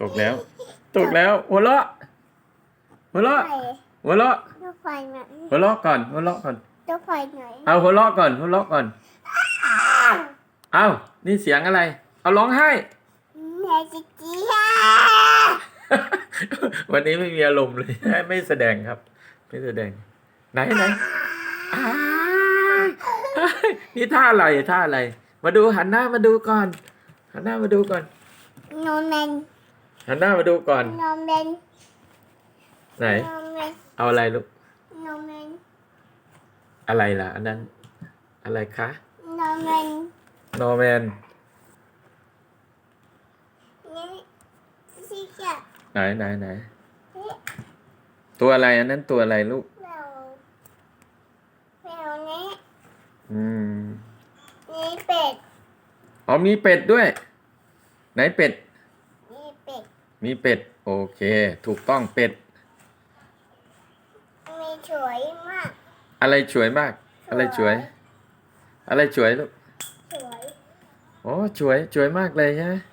ตกแล้ว ตกแล้วหัวเราะหัวเราะไฟหัวเราะลูกไฟหน่อยหัวเราะก่อนหัวเราะก่อนลูกไฟหน่อยเอาหัวเราะก่อนหัวเราะก่อนเอานี่เสียงอะไร เอาร้องไห้แม่จิจี้ค่ะวันนี้ไม่มีอารมณ์เลย ไม่แสดงครับ ไม่แสดง ไหนไหนอ้ายนี่ท่าอะไรท่าอะไร มาดูหันหน้ามาดูก่อน หันหน้ามาดูก่อนโนเมน หันหน้ามาดูก่อนโนเมนไหนโนเมนเอาอะไรลูกโนเมนอะไรล่ะ อันนั้น อะไรคะโนเมนโนแมนนี่สิค่ะไหนไหนไหนตัวอะไรอันนั้นตัวอะไรลูก แมวแมวนี้อืมนี่เป็ด อ๋อมีเป็ดด้วย ไหนเป็ดนี่เป็ด มีเป็ด โอเค ถูกต้องเป็ด มีสวยมาก อะไรสวยมาก อะไรสวย อะไรสวยลูกสวย โอ้สวยสวยมากเลยใช่ไหม